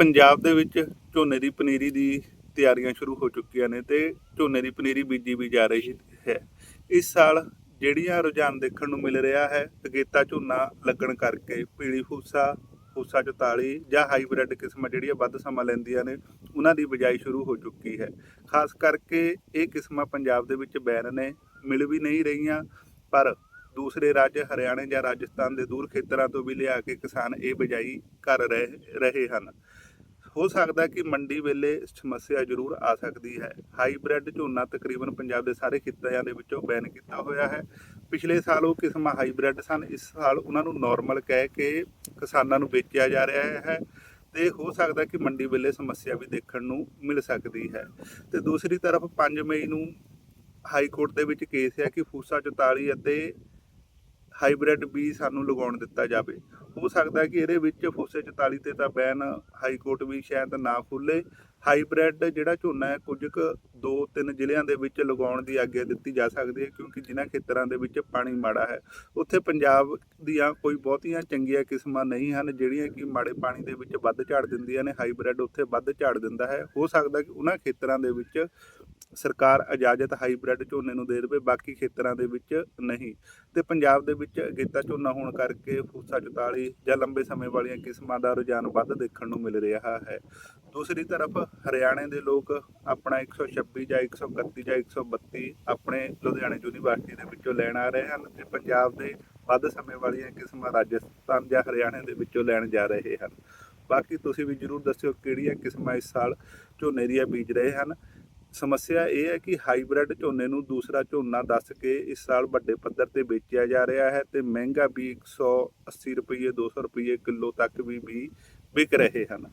ਪੰਜਾਬ ਦੇ ਵਿੱਚ ਝੋਨੇ ਦੀ ਪਨੀਰੀ ਦੀ ਤਿਆਰੀਆਂ ਸ਼ੁਰੂ ਹੋ ਚੁੱਕੀਆਂ ਨੇ ਤੇ ਝੋਨੇ ਦੀ ਪਨੀਰੀ ਬੀਜੀ ਵੀ ਜਾ ਰਹੀ ਹੈ। ਇਸ ਸਾਲ ਜਿਹੜੀਆਂ ਰੁਝਾਨ ਦੇਖਣ ਨੂੰ ਮਿਲ ਰਿਹਾ ਹੈ, ਅਗੇਤਾ ਝੋਨਾ ਲੱਗਣ ਕਰਕੇ ਪੀਲੀ ਫੂਸਾ ਫੂਸਾ 44 ਜਾਂ ਹਾਈਬ੍ਰਿਡ ਕਿਸਮਾਂ ਜਿਹੜੀਆਂ ਵੱਧ ਸਮਾਂ ਲੈਂਦੀਆਂ ਨੇ, ਉਹਨਾਂ ਦੀ ਬਿਜਾਈ ਸ਼ੁਰੂ ਹੋ ਚੁੱਕੀ ਹੈ। ਖਾਸ ਕਰਕੇ ਇਹ ਕਿਸਮਾਂ ਪੰਜਾਬ ਦੇ ਵਿੱਚ ਬੈਨ ਨੇ, ਮਿਲ ਵੀ ਨਹੀਂ ਰਹੀਆਂ, ਪਰ ਦੂਸਰੇ ਰਾਜ ਹਰਿਆਣਾ ਜਾਂ ਰਾਜਸਥਾਨ ਦੇ ਦੂਰ ਖੇਤਰਾਂ ਤੋਂ ਵੀ ਲਿਆ ਕੇ ਕਿਸਾਨ ਇਹ ਬਿਜਾਈ ਕਰ ਰਹੇ ਰਹੇ ਹਨ। ਹੋ ਸਕਦਾ ਕਿ ਮੰਡੀ ਵੇਲੇ ਸਮੱਸਿਆ ਜ਼ਰੂਰ ਆ ਸਕਦੀ ਹੈ। ਹਾਈਬ੍ਰਿਡ ਝੋਨਾ ਤਕਰੀਬਨ ਪੰਜਾਬ ਦੇ ਸਾਰੇ ਖਿੱਤਿਆਂ ਦੇ ਵਿੱਚੋਂ ਬੈਨ ਕੀਤਾ ਹੋਇਆ ਹੈ। ਪਿਛਲੇ ਸਾਲ ਉਹ ਕਿਸਮਾਂ ਹਾਈਬ੍ਰਿਡ ਸਨ, ਇਸ ਸਾਲ ਉਹਨਾਂ ਨੂੰ ਨਾਰਮਲ ਕਹਿ ਕੇ ਕਿਸਾਨਾਂ ਨੂੰ ਵੇਚਿਆ ਜਾ ਰਿਹਾ ਹੈ ਤੇ ਹੋ ਸਕਦਾ ਕਿ ਮੰਡੀ ਵੇਲੇ ਸਮੱਸਿਆ ਵੀ ਦੇਖਣ ਨੂੰ ਮਿਲ ਸਕਦੀ ਹੈ। ਤੇ ਦੂਸਰੀ ਤਰਫ 5 ਮਈ ਨੂੰ ਹਾਈ ਕੋਰਟ ਦੇ ਵਿੱਚ ਕੇਸ ਹੈ ਕਿ ਫੂਸਾ 44 ਅਤੇ ਹਾਈਬ੍ਰਿਡ ਵੀ ਸਾਨੂੰ ਲਗਾਉਣ ਦਿੱਤਾ ਜਾਵੇ। ਹੋ ਸਕਦਾ ਕਿ ਇਹਦੇ ਵਿੱਚ ਫੂਸੇ 44 ਤੇ ਤਾਂ ਬੈਨ ਹਾਈ ਕੋਰਟ ਵੀ ਸ਼ਾਇਦ ਨਾ ਖੁੱਲੇ। ਹਾਈਬ੍ਰਿਡ ਜਿਹੜਾ ਝੋਨਾ ਹੈ, ਕੁਝ ਕੁ ਦੋ ਤਿੰਨ ਜ਼ਿਲ੍ਹਿਆਂ ਦੇ ਵਿੱਚ ਲਗਾਉਣ ਦੀ ਆਗਿਆ ਦਿੱਤੀ ਜਾ ਸਕਦੀ ਹੈ, ਕਿਉਂਕਿ ਜਿਨ੍ਹਾਂ ਖੇਤਰਾਂ ਦੇ ਵਿੱਚ ਪਾਣੀ ਮਾੜਾ ਹੈ। ਉੱਥੇ ਪੰਜਾਬ ਦੀਆਂ ਕੋਈ ਬਹੁਤੀਆਂ ਚੰਗੀਆਂ ਕਿਸਮਾਂ ਨਹੀਂ ਹਨ, ਜਿਹੜੀਆਂ ਕਿ ਮਾੜੇ ਪਾਣੀ ਦੇ ਵਿੱਚ ਵੱਧ ਝਾੜ ਦਿੰਦੀਆਂ ਨੇ। ਹਾਈਬ੍ਰਿਡ ਉੱਥੇ ਵੱਧ ਝਾੜ ਦਿੰਦਾ ਹੈ। ਹੋ ਸਕਦਾ ਕਿ ਉਹਨਾਂ ਖੇਤਰਾਂ ਦੇ ਵਿੱਚ ਸਰਕਾਰ ਇਜਾਜ਼ਤ ਹਾਈਬ੍ਰਿਡ ਝੋਨੇ ਨੂੰ ਦੇ ਦੇਵੇ, ਬਾਕੀ ਖੇਤਰਾਂ ਦੇ ਵਿੱਚ ਨਹੀਂ। ਤੇ ਪੰਜਾਬ ਦੇ ਵਿੱਚ ਅਗੇਤਾ ਝੋਨਾ ਹੋਣ ਕਰਕੇ ਫੂਸਾ 44 ਜਾਂ ਲੰਬੇ ਸਮੇਂ ਵਾਲੀਆਂ ਕਿਸਮਾਂ ਦਾ ਰੁਝਾਨ ਵੱਧ ਦੇਖਣ ਨੂੰ ਮਿਲ ਰਿਹਾ ਹੈ। ਦੂਸਰੀ ਤਰਫ ਹਰਿਆਣੇ ਦੇ ਲੋਕ ਆਪਣਾ 126 ਜਾਂ 131 ਜਾਂ 132 ਆਪਣੇ ਲੁਧਿਆਣੇ ਯੂਨੀਵਰਸਿਟੀ ਦੇ ਵਿੱਚੋਂ ਲੈਣ ਆ ਰਹੇ ਹਨ ਤੇ ਪੰਜਾਬ ਦੇ ਵੱਧ ਸਮੇਂ ਵਾਲੀਆਂ ਕਿਸਮਾਂ ਰਾਜਸਥਾਨ ਜਾਂ ਹਰਿਆਣੇ ਦੇ ਵਿੱਚੋਂ ਲੈਣ ਜਾ ਰਹੇ ਹਨ। ਬਾਕੀ ਤੁਸੀਂ ਵੀ ਜਰੂਰ ਦੱਸਿਓ ਕਿਹੜੀਆਂ ਕਿਸਮਾਂ ਇਸ ਸਾਲ ਝੋਨੇ ਦੀਆਂ ਬੀਜ ਰਹੇ ਹਨ। ਸਮੱਸਿਆ ਇਹ ਹੈ ਕਿ ਹਾਈਬ੍ਰਿਡ ਝੋਨੇ ਨੂੰ ਦੂਸਰਾ ਝੋਨਾ ਦੱਸ ਕੇ ਇਸ ਸਾਲ ਵੱਡੇ ਪੱਧਰ ਤੇ ਵੇਚਿਆ ਜਾ ਰਿਹਾ ਹੈ ਤੇ ਮਹਿੰਗਾ ਵੀ 180 ਰੁਪਏ 200 ਰੁਪਏ ਕਿਲੋ ਤੱਕ ਵੀ ਵੀ ਵਿਕ ਰਹੇ ਹਨ।